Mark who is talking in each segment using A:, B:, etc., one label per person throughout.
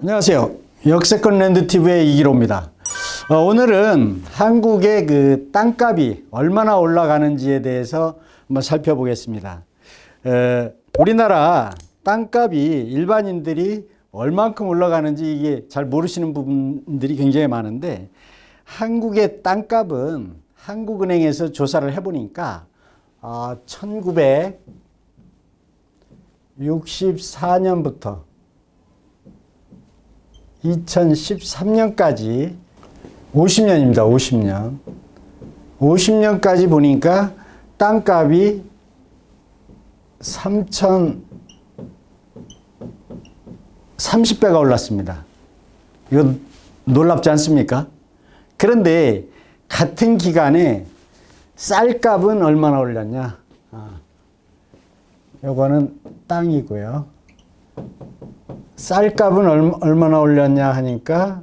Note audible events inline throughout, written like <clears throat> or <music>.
A: 안녕하세요. 역세권 랜드TV의 이기로입니다. 어, 오늘은 한국의 그 땅값이 얼마나 올라가는지에 대해서 한번 살펴보겠습니다. 에, 우리나라 땅값이 일반인들이 얼만큼 올라가는지 이게 잘 모르시는 부분들이 굉장히 많은데 한국의 땅값은 한국은행에서 조사를 해보니까 어, 1964년부터 2013년까지 50년입니다. 50년. 50년까지 보니까 땅값이 3천 30배가 올랐습니다. 이거 놀랍지 않습니까? 그런데 같은 기간에 쌀값은 얼마나 올랐냐? 아, 요거는 땅이고요. 쌀값은 얼- 얼마나 올랐냐 하니까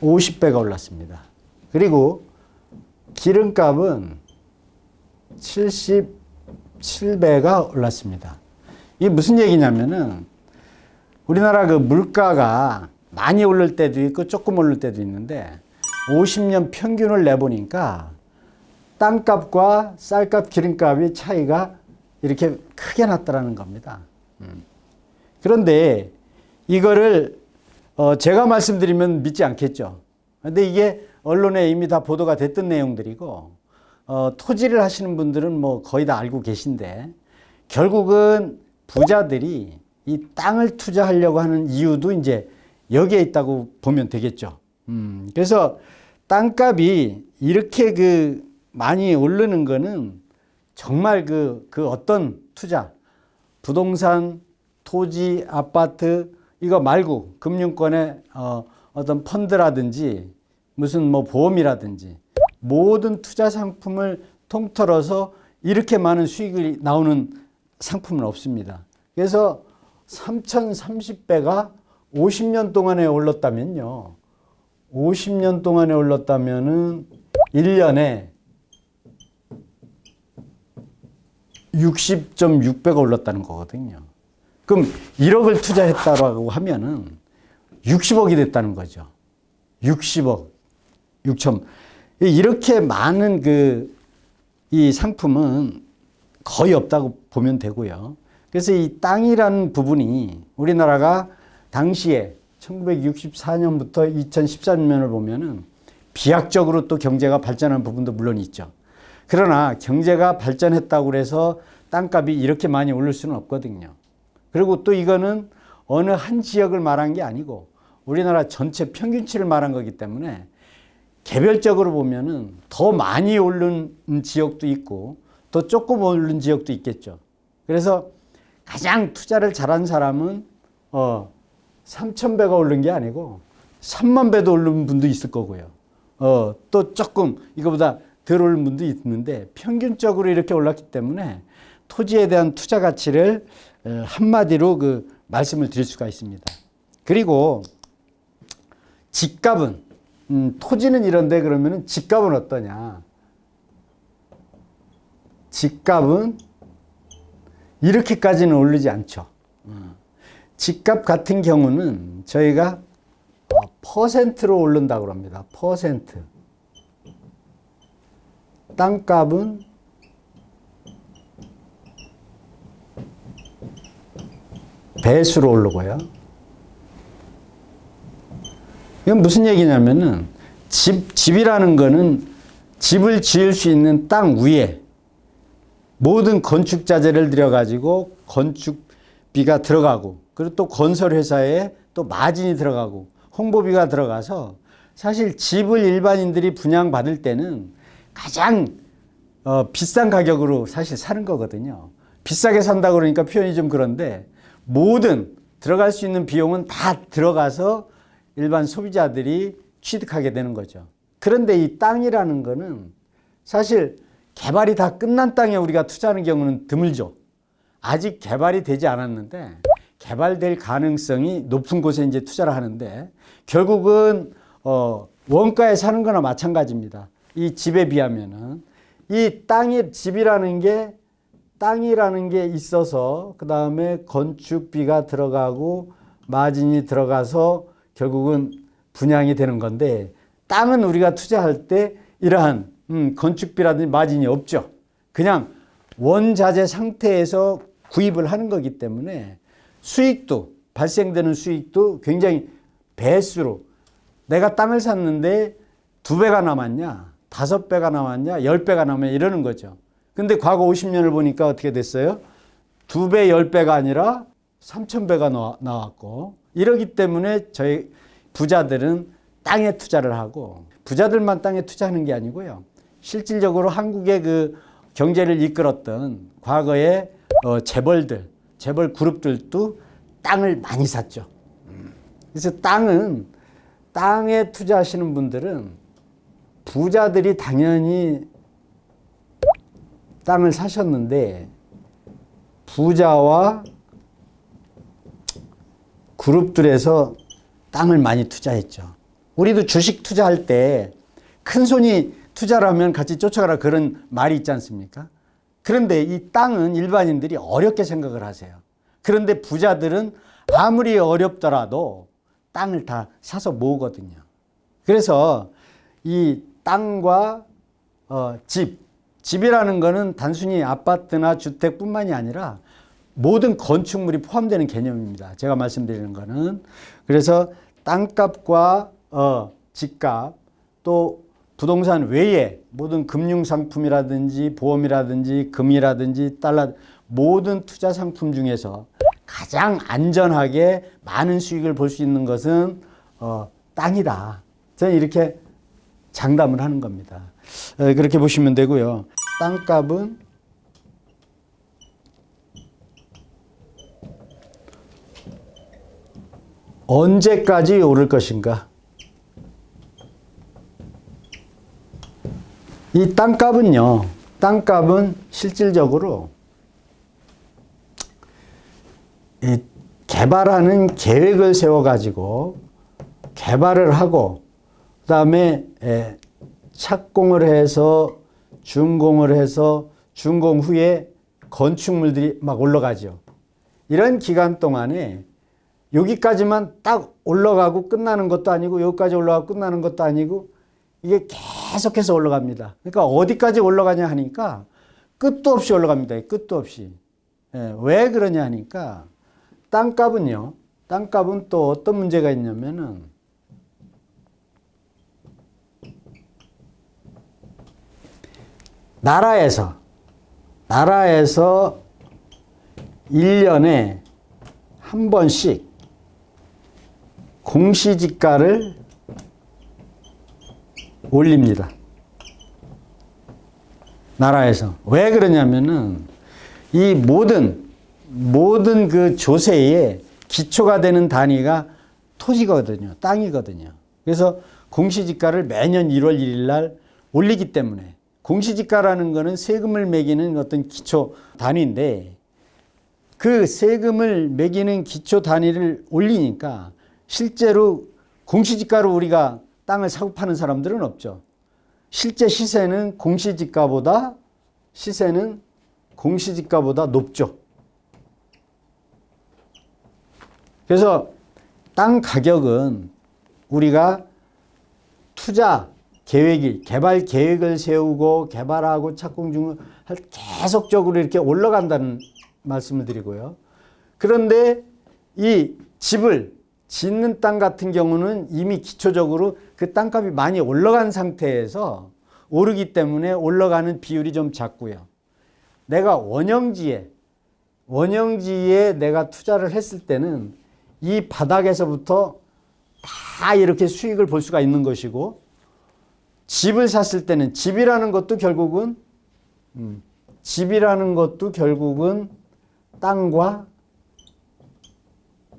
A: 50배가 올랐습니다. 그리고 기름값은 77배가 올랐습니다. 이게 무슨 얘기냐면은 우리나라 그 물가가 많이 오를 때도 있고 조금 오를 때도 있는데 50년 평균을 내보니까 땅값과 쌀값, 기름값의 차이가 이렇게 크게 났다라는 겁니다. 음. 그런데 이거를 어 제가 말씀드리면 믿지 않겠죠. 근데 이게 언론에 이미 다 보도가 됐던 내용들이고 어 토지를 하시는 분들은 뭐 거의 다 알고 계신데 결국은 부자들이 이 땅을 투자하려고 하는 이유도 이제 여기에 있다고 보면 되겠죠. 음, 그래서 땅값이 이렇게 그 많이 오르는 거는 정말 그, 그 어떤 투자, 부동산, 토지, 아파트, 이거 말고 금융권의 어, 어떤 펀드라든지 무슨 뭐 보험이라든지 모든 투자 상품을 통틀어서 이렇게 많은 수익이 나오는 상품은 없습니다. 그래서 3,030배가 50년 동안에 올랐다면요. 50년 동안에 올랐다면은 1년에 60.6배가 올랐다는 거거든요. 그럼 1억을 투자했다라고 하면은 60억이 됐다는 거죠. 60억, 6천. 이렇게 많은 그 이 상품은 거의 없다고 보면 되고요. 그래서 이 땅이라는 부분이 우리나라가 당시에 1964년부터 2013년을 보면은 비약적으로 또 경제가 발전한 부분도 물론 있죠. 그러나 경제가 발전했다고 해서 땅값이 이렇게 많이 오를 수는 없거든요. 그리고 또 이거는 어느 한 지역을 말한 게 아니고 우리나라 전체 평균치를 말한 거기 때문에 개별적으로 보면은 더 많이 오른 지역도 있고 더 조금 오른 지역도 있겠죠. 그래서 가장 투자를 잘한 사람은 어 3천 배가 오른 게 아니고 3만 배도 오른 분도 있을 거고요. 어 또 조금 이거보다 덜 오른 분도 있는데 평균적으로 이렇게 올랐기 때문에 토지에 대한 투자 가치를 어, 한마디로 그 말씀을 드릴 수가 있습니다. 그리고 집값은 음, 토지는 이런데 그러면은 집값은 어떠냐? 집값은 이렇게까지는 오르지 않죠. 어. 집값 같은 경우는 저희가 어, 퍼센트로 오른다고 합니다. 퍼센트. 땅값은 배수로 오르고요. 이건 무슨 얘기냐면은 집, 집이라는 거는 집을 지을 수 있는 땅 위에 모든 건축 자재를 들여가지고 건축비가 들어가고 그리고 또 건설회사에 또 마진이 들어가고 홍보비가 들어가서 사실 집을 일반인들이 분양받을 때는 가장 어, 비싼 가격으로 사실 사는 거거든요. 비싸게 산다 그러니까 표현이 좀 그런데 모든 들어갈 수 있는 비용은 다 들어가서 일반 소비자들이 취득하게 되는 거죠. 그런데 이 땅이라는 거는 사실 개발이 다 끝난 땅에 우리가 투자하는 경우는 드물죠. 아직 개발이 되지 않았는데 개발될 가능성이 높은 곳에 이제 투자를 하는데 결국은 어 원가에 사는 거나 마찬가지입니다. 이 집에 비하면은 이 땅의 집이라는 게 땅이라는 게 있어서 그 다음에 건축비가 들어가고 마진이 들어가서 결국은 분양이 되는 건데 땅은 우리가 투자할 때 이러한 음, 건축비라든지 마진이 없죠. 그냥 원자재 상태에서 구입을 하는 거기 때문에 수익도 발생되는 수익도 굉장히 배수로 내가 땅을 샀는데 두 배가 남았냐, 다섯 배가 남았냐, 열 배가 남았냐 이러는 거죠. 근데 과거 50년을 보니까 어떻게 됐어요? 두 배, 열 배가 아니라 삼천 배가 나왔고 이러기 때문에 저희 부자들은 땅에 투자를 하고 부자들만 땅에 투자하는 게 아니고요. 실질적으로 한국의 그 경제를 이끌었던 과거의 어, 재벌들, 재벌 그룹들도 땅을 많이 샀죠. 그래서 땅은 땅에 투자하시는 분들은 부자들이 당연히 땅을 사셨는데 부자와 그룹들에서 땅을 많이 투자했죠. 우리도 주식 투자할 때 큰 손이 투자를 하면 같이 쫓아가라 그런 말이 있지 않습니까? 그런데 이 땅은 일반인들이 어렵게 생각을 하세요. 그런데 부자들은 아무리 어렵더라도 땅을 다 사서 모으거든요. 그래서 이 땅과 어, 집, 집이라는 거는 단순히 아파트나 주택뿐만이 아니라 모든 건축물이 포함되는 개념입니다. 제가 말씀드리는 거는 그래서 땅값과 어, 집값 또 부동산 외에 모든 금융 상품이라든지 보험이라든지 금이라든지 달러 모든 투자 상품 중에서 가장 안전하게 많은 수익을 볼 수 있는 것은 어, 땅이다. 저는 이렇게 장담을 하는 겁니다. 어, 그렇게 보시면 되고요. 땅값은 언제까지 오를 것인가? 이 땅값은요, 땅값은 실질적으로 이 개발하는 계획을 세워가지고 개발을 하고, 그 다음에 착공을 해서 준공을 해서 준공 후에 건축물들이 막 올라가죠. 이런 기간 동안에 여기까지만 딱 올라가고 끝나는 것도 아니고 여기까지 올라가고 끝나는 것도 아니고 이게 계속해서 올라갑니다. 그러니까 어디까지 올라가냐 하니까 끝도 없이 올라갑니다. 끝도 없이. 예, 왜 그러냐 하니까 땅값은요. 땅값은 또 어떤 문제가 있냐면은 나라에서 나라에서 1년에 한 번씩 공시지가를 올립니다. 나라에서. 왜 그러냐면은 이 모든, 모든 그 조세의 기초가 되는 단위가 토지거든요. 땅이거든요. 그래서 공시지가를 매년 1월 1일 날 올리기 때문에 공시지가라는 거는 세금을 매기는 어떤 기초 단위인데 그 세금을 매기는 기초 단위를 올리니까 실제로 공시지가로 우리가 땅을 사고 파는 사람들은 없죠. 실제 시세는 공시지가보다 시세는 공시지가보다 높죠. 그래서 땅 가격은 우리가 투자 계획이 개발 계획을 세우고 개발하고 착공 중을 계속적으로 이렇게 올라간다는 말씀을 드리고요. 그런데 이 집을 짓는 땅 같은 경우는 이미 기초적으로 그 땅값이 많이 올라간 상태에서 오르기 때문에 올라가는 비율이 좀 작고요. 내가 원형지에 원형지에 내가 투자를 했을 때는 이 바닥에서부터 다 이렇게 수익을 볼 수가 있는 것이고 집을 샀을 때는 집이라는 것도 결국은 음, 집이라는 것도 결국은 땅과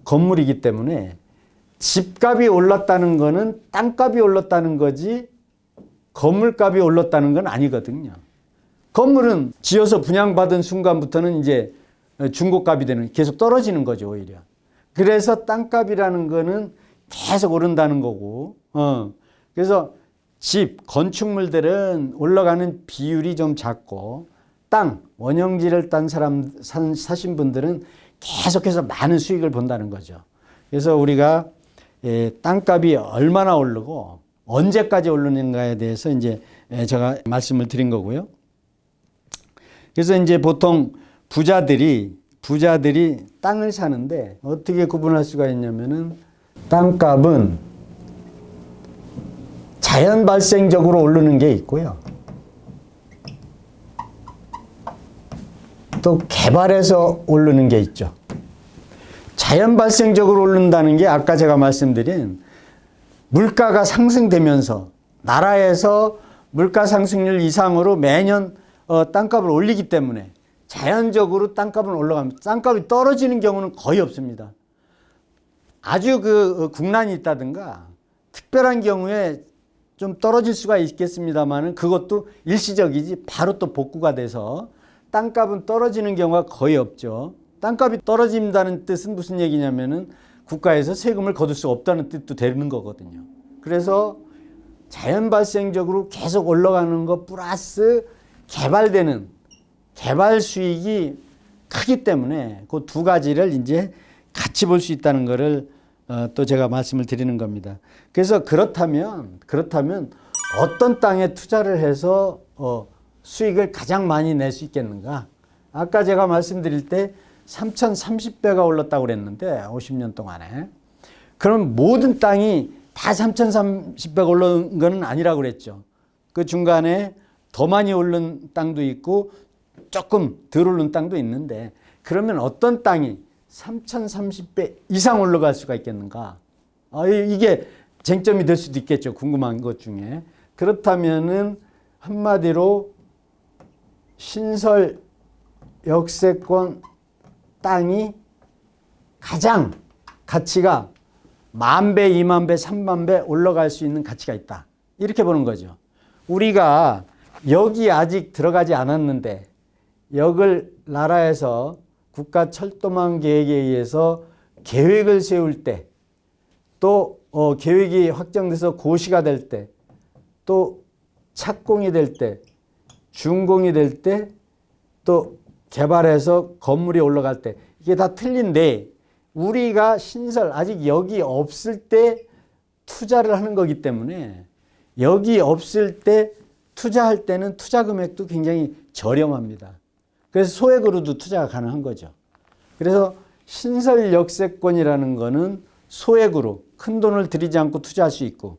A: 건물이기 때문에 집값이 올랐다는 거는 땅값이 올랐다는 거지 건물값이 올랐다는 건 아니거든요. 건물은 지어서 분양받은 순간부터는 이제 중고값이 되는 계속 떨어지는 거죠 오히려. 그래서 땅값이라는 거는 계속 오른다는 거고. 어. 그래서 집 건축물들은 올라가는 비율이 좀 작고 땅, 원형지를 딴 사람 산, 사신 분들은 계속해서 많은 수익을 본다는 거죠. 그래서 우리가 예, 땅값이 얼마나 오르고 언제까지 오르는가에 대해서 이제 예, 제가 말씀을 드린 거고요. 그래서 이제 보통 부자들이 부자들이 땅을 사는데 어떻게 구분할 수가 있냐면은 땅값은 자연 발생적으로 오르는 게 있고요. 또 개발해서 오르는 게 있죠. 자연 발생적으로 오른다는 게 아까 제가 말씀드린 물가가 상승되면서 나라에서 물가 상승률 이상으로 매년 어, 땅값을 올리기 때문에 자연적으로 땅값은 올라갑니다. 땅값이 떨어지는 경우는 거의 없습니다. 아주 그 어, 국난이 있다든가 특별한 경우에 좀 떨어질 수가 있겠습니다만은 그것도 일시적이지 바로 또 복구가 돼서 땅값은 떨어지는 경우가 거의 없죠. 땅값이 떨어진다는 뜻은 무슨 얘기냐면은 국가에서 세금을 거둘 수 없다는 뜻도 되는 거거든요. 그래서 자연 발생적으로 계속 올라가는 것 플러스 개발되는 개발 수익이 크기 때문에 그 두 가지를 이제 같이 볼 수 있다는 것을 어, 또 제가 말씀을 드리는 겁니다. 그래서 그렇다면 그렇다면 어떤 땅에 투자를 해서 어, 수익을 가장 많이 낼 수 있겠는가? 아까 제가 말씀드릴 때 3,030배가 올랐다고 그랬는데 50년 동안에 그럼 모든 땅이 다 3,030배가 올라온 건 아니라고 그랬죠. 그 중간에 더 많이 오른 땅도 있고 조금 덜 오른 땅도 있는데 그러면 어떤 땅이 3,030배 이상 올라갈 수가 있겠는가? 아, 이게 쟁점이 될 수도 있겠죠. 궁금한 것 중에. 그렇다면은 한마디로 신설 역세권 땅이 가장 가치가 만 배, 이만 배, 삼만 배 올라갈 수 있는 가치가 있다. 이렇게 보는 거죠. 우리가 여기 아직 들어가지 않았는데 역을 나라에서 국가 철도망 계획에 의해서 계획을 세울 때 또 어, 계획이 확정돼서 고시가 될 때 또 착공이 될 때 준공이 될 때 또 개발해서 건물이 올라갈 때 이게 다 틀린데 우리가 신설 아직 여기 없을 때 투자를 하는 거기 때문에 여기 없을 때 투자할 때는 투자 금액도 굉장히 저렴합니다. 그래서 소액으로도 투자가 가능한 거죠. 그래서 신설 역세권이라는 거는 소액으로 큰 돈을 들이지 않고 투자할 수 있고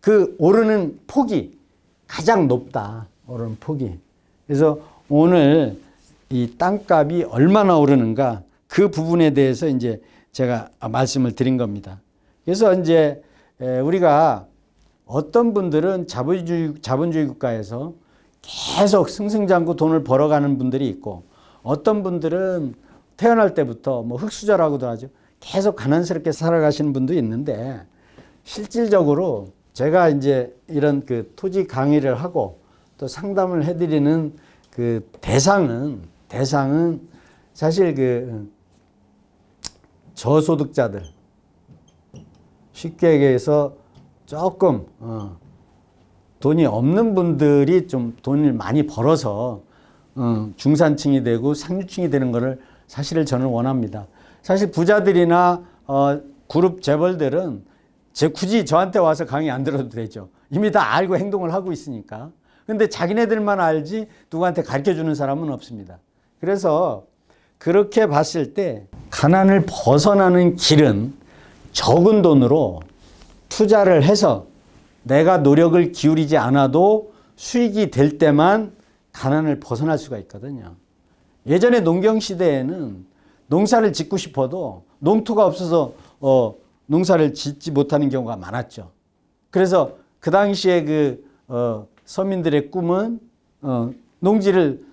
A: 그 오르는 폭이 가장 높다. 오르는 폭이. 그래서 오늘 이 땅값이 얼마나 오르는가 그 부분에 대해서 이제 제가 말씀을 드린 겁니다. 그래서 이제 우리가 어떤 분들은 자본주의, 자본주의 국가에서 계속 승승장구 돈을 벌어가는 분들이 있고 어떤 분들은 태어날 때부터 뭐 흙수저라고도 하죠. 계속 가난스럽게 살아가시는 분도 있는데 실질적으로 제가 이제 이런 그 토지 강의를 하고 또 상담을 해드리는 그 대상은 대상은 사실 그 저소득자들 쉽게 얘기해서 조금 어 돈이 없는 분들이 좀 돈을 많이 벌어서 어 중산층이 되고 상류층이 되는 것을 사실을 저는 원합니다. 사실 부자들이나 어 그룹 재벌들은 제 굳이 저한테 와서 강의 안 들어도 되죠. 이미 다 알고 행동을 하고 있으니까. 근데 자기네들만 알지 누구한테 가르쳐 주는 사람은 없습니다. 그래서 그렇게 봤을 때 가난을 벗어나는 길은 적은 돈으로 투자를 해서 내가 노력을 기울이지 않아도 수익이 될 때만 가난을 벗어날 수가 있거든요. 예전에 농경 시대에는 농사를 짓고 싶어도 농토가 없어서 어, 농사를 짓지 못하는 경우가 많았죠. 그래서 그 당시에 그 어, 서민들의 꿈은 어, 농지를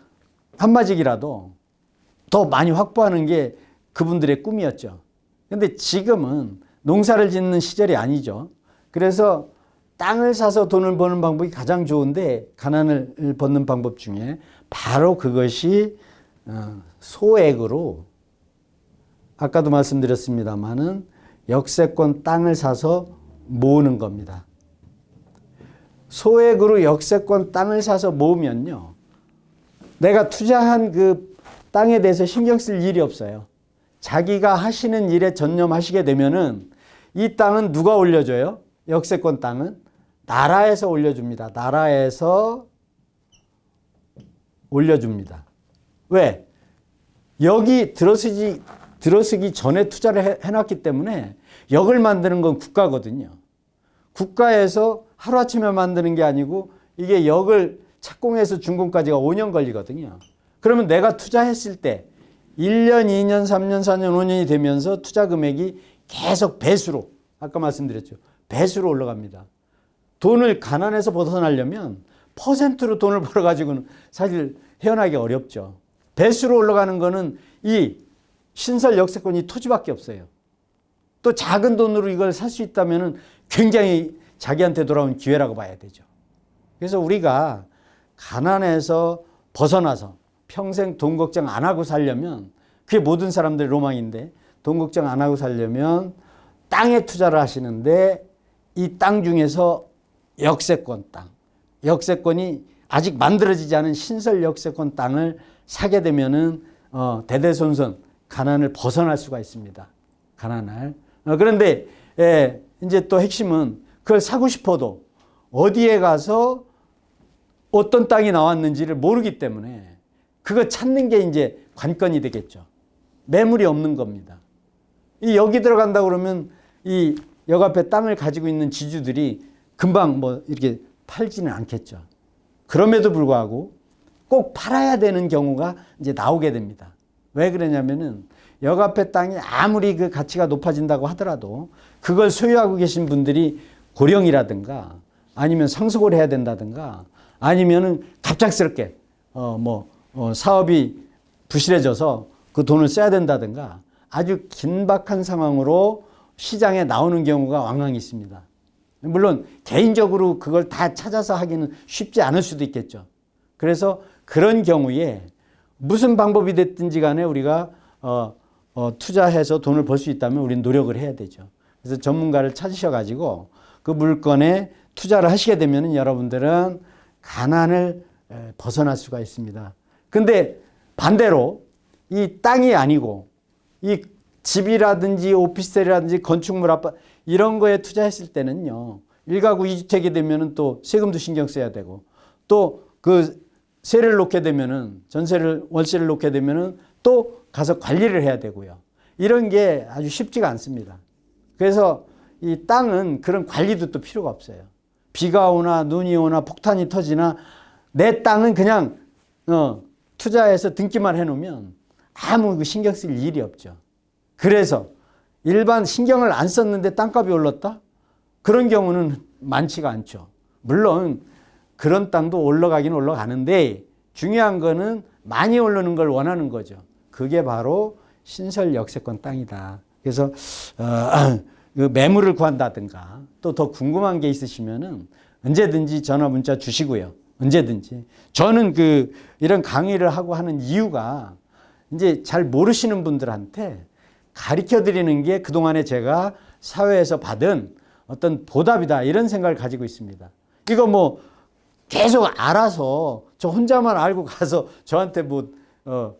A: 한마직이라도 더 많이 확보하는 게 그분들의 꿈이었죠. 근데 지금은 농사를 짓는 시절이 아니죠. 그래서 땅을 사서 돈을 버는 방법이 가장 좋은데 가난을 벗는 방법 중에 바로 그것이 어, 소액으로 아까도 말씀드렸습니다마는 역세권 땅을 사서 모으는 겁니다. 소액으로 역세권 땅을 사서 모으면요. 내가 투자한 그 땅에 대해서 신경 쓸 일이 없어요. 자기가 하시는 일에 전념하시게 되면은 이 땅은 누가 올려줘요? 역세권 땅은 나라에서 올려줍니다. 나라에서 올려줍니다. 왜? 여기 들어서지 들어서기 전에 투자를 해, 해놨기 때문에 역을 만드는 건 국가거든요. 국가에서 하루아침에 만드는 게 아니고 이게 역을 착공해서 준공까지가 5년 걸리거든요. 그러면 내가 투자했을 때 1년, 2년, 3년, 4년, 5년이 되면서 투자 금액이 계속 배수로 아까 말씀드렸죠. 배수로 올라갑니다. 돈을 가난에서 벗어나려면 퍼센트로 돈을 <laughs> 벌어가지고는 사실 헤어나기 어렵죠. 배수로 올라가는 거는 이 신설 역세권이 토지밖에 없어요. 또 작은 돈으로 이걸 살 수 있다면 굉장히 자기한테 돌아온 기회라고 봐야 되죠. 그래서 우리가 가난에서 벗어나서 평생 돈 걱정 안 하고 살려면 그게 모든 사람들의 로망인데 돈 걱정 안 하고 살려면 땅에 투자를 하시는데 이 땅 중에서 역세권 땅, 역세권이 아직 만들어지지 않은 신설 역세권 땅을 사게 되면은 어, 대대손손 가난을 벗어날 수가 있습니다. 가난을. 어, 그런데 예, 이제 또 핵심은 그걸 사고 싶어도 어디에 가서 어떤 땅이 나왔는지를 모르기 때문에 그거 찾는 게 이제 관건이 되겠죠. 매물이 없는 겁니다. 이 여기 들어간다 그러면 이 역 앞에 땅을 가지고 있는 지주들이 금방 뭐 이렇게 팔지는 않겠죠. 그럼에도 불구하고 꼭 팔아야 되는 경우가 이제 나오게 됩니다. 왜 그러냐면은 역 앞에 땅이 아무리 그 가치가 높아진다고 하더라도 그걸 소유하고 계신 분들이 고령이라든가 아니면 상속을 해야 된다든가 아니면은 갑작스럽게 어뭐 어 사업이 부실해져서 그 돈을 써야 된다든가 아주 긴박한 상황으로 시장에 나오는 경우가 왕왕 있습니다. 물론 개인적으로 그걸 다 찾아서 하기는 쉽지 않을 수도 있겠죠. 그래서 그런 경우에 무슨 방법이 됐든지 간에 우리가 어, 어, 투자해서 돈을 벌 수 있다면 우리는 노력을 해야 되죠. 그래서 전문가를 찾으셔가지고 그 물건에 투자를 하시게 되면 여러분들은 가난을 에, 벗어날 수가 있습니다. 근데 반대로 이 땅이 아니고 이 집이라든지 오피스텔이라든지 건축물 아파 이런 거에 투자했을 때는요. 일가구 이주택이 되면은 또 세금도 신경 써야 되고 또 그 세를 놓게 되면은 전세를 월세를 놓게 되면은 또 가서 관리를 해야 되고요. 이런 게 아주 쉽지가 않습니다. 그래서 이 땅은 그런 관리도 또 필요가 없어요. 비가 오나 눈이 오나 폭탄이 터지나 내 땅은 그냥 어, 투자해서 등기만 해놓으면 아무 그 신경 쓸 일이 없죠. 그래서 일반 신경을 안 썼는데 땅값이 올랐다? 그런 경우는 많지가 않죠. 물론 그런 땅도 올라가긴 올라가는데 중요한 거는 많이 오르는 걸 원하는 거죠. 그게 바로 신설 역세권 땅이다. 그래서 어, <clears throat> 그 매물을 구한다든가 또 더 궁금한 게 있으시면은 언제든지 전화 문자 주시고요. 언제든지. 저는 그 이런 강의를 하고 하는 이유가 이제 잘 모르시는 분들한테 가르쳐 드리는 게 그동안에 제가 사회에서 받은 어떤 보답이다 이런 생각을 가지고 있습니다. 이거 뭐 계속 알아서 저 혼자만 알고 가서 저한테 뭐 어,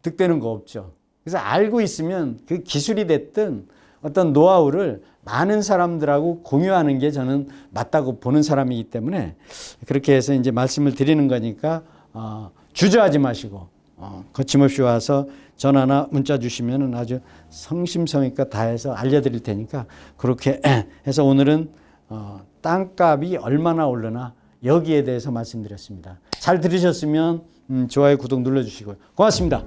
A: 득되는 거 없죠. 그래서 알고 있으면 그 기술이 됐든 어떤 노하우를 많은 사람들하고 공유하는 게 저는 맞다고 보는 사람이기 때문에 그렇게 해서 이제 말씀을 드리는 거니까 어, 주저하지 마시고 어, 거침없이 와서 전화나 문자 주시면 아주 성심성의껏 다해서 알려드릴 테니까 그렇게 <clears throat> 해서 오늘은 어, 땅값이 얼마나 오르나 여기에 대해서 말씀드렸습니다. 잘 들으셨으면 음, 좋아요, 구독 눌러주시고요. 고맙습니다.